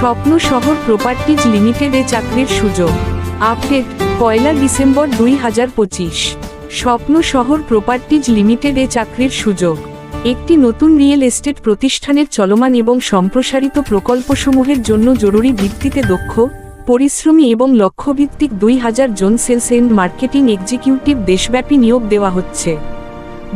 স্বপ্ন শহর প্রপার্টিজ লিমিটেডে চাকরির সুযোগ। আপডেট, পয়লা ডিসেম্বর দুই হাজার পঁচিশ। স্বপ্ন শহর প্রপার্টিজ লিমিটেডে চাকরির সুযোগ। একটি নতুন রিয়েল এস্টেট প্রতিষ্ঠানের চলমান এবং সম্প্রসারিত প্রকল্পসমূহের জন্য জরুরি ভিত্তিতে দক্ষ, পরিশ্রমী এবং লক্ষ্যভিত্তিক দুই হাজার জন সেলস এন্ড মার্কেটিং এক্সিকিউটিভ দেশব্যাপী নিয়োগ দেওয়া হচ্ছে।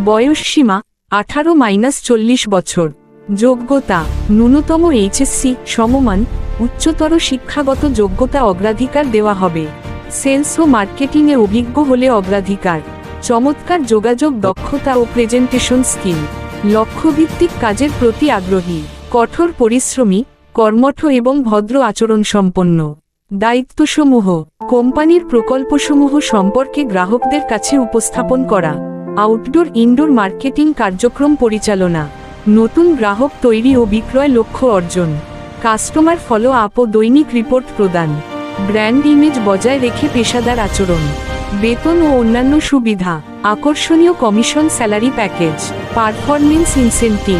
বয়স সীমা, আঠারো মাইনাস চল্লিশ বছর। যোগ্যতা, ন্যূনতম এইচএসসি, সমমান, উচ্চতর শিক্ষাগত যোগ্যতা অগ্রাধিকার দেওয়া হবে। সেলস ও মার্কেটিংয়ে অভিজ্ঞ হলে অগ্রাধিকার। চমৎকার যোগাযোগ দক্ষতা ও প্রেজেন্টেশন স্কিল। লক্ষ্যভিত্তিক কাজের প্রতি আগ্রহী, কঠোর পরিশ্রমী, কর্মঠ এবং ভদ্র আচরণ সম্পন্ন দায়িত্বসমূহ, কোম্পানির প্রকল্পসমূহ সম্পর্কে গ্রাহকদের কাছে উপস্থাপন করা। আউটডোর ইনডোর মার্কেটিং কার্যক্রম পরিচালনা। নতুন গ্রাহক তৈরি ও বিক্রয় লক্ষ্য অর্জন। কাস্টমার ফলো আপ ও দৈনিক রিপোর্ট প্রদান। ব্র্যান্ড ইমেজ বজায় রেখে পেশাদার আচরণ। বেতন ও অন্যান্য সুবিধা। আকর্ষণীয় commission salary package. Performance incentive.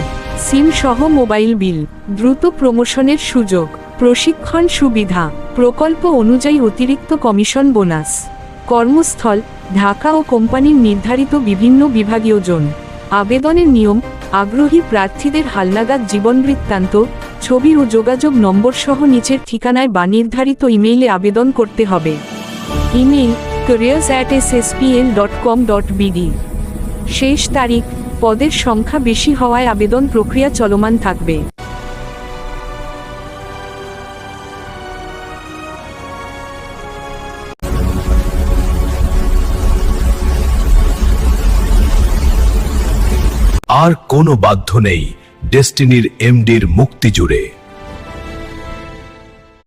SIM সহ মোবাইল বিল। দ্রুত প্রমোশনের সুযোগ। প্রশিক্ষণ সুবিধা। প্রকল্প অনুযায়ী অতিরিক্ত কমিশন বোনাস। কর্মস্থল, ঢাকা ও কোম্পানির নির্ধারিত বিভিন্ন বিভাগীয় জোন। আবেদনের নিয়ম আগ্রহী প্রার্থীদের হালনাগাদ জীবনবৃত্তান্ত ছবি ও যোগাযোগ নম্বর সহ নিচের ঠিকানায় বা নির্ধারিত ইমেইলে আবেদন করতে হবে। ইমেইল careers at sspl.com.bd শেষ তারিখ, পদের সংখ্যা বেশি হওয়ায় আবেদন প্রক্রিয়া চলমান থাকবে। আর কোনো বাধ্য নেই ডেস্টিনির এমডির মুক্তি জুড়ে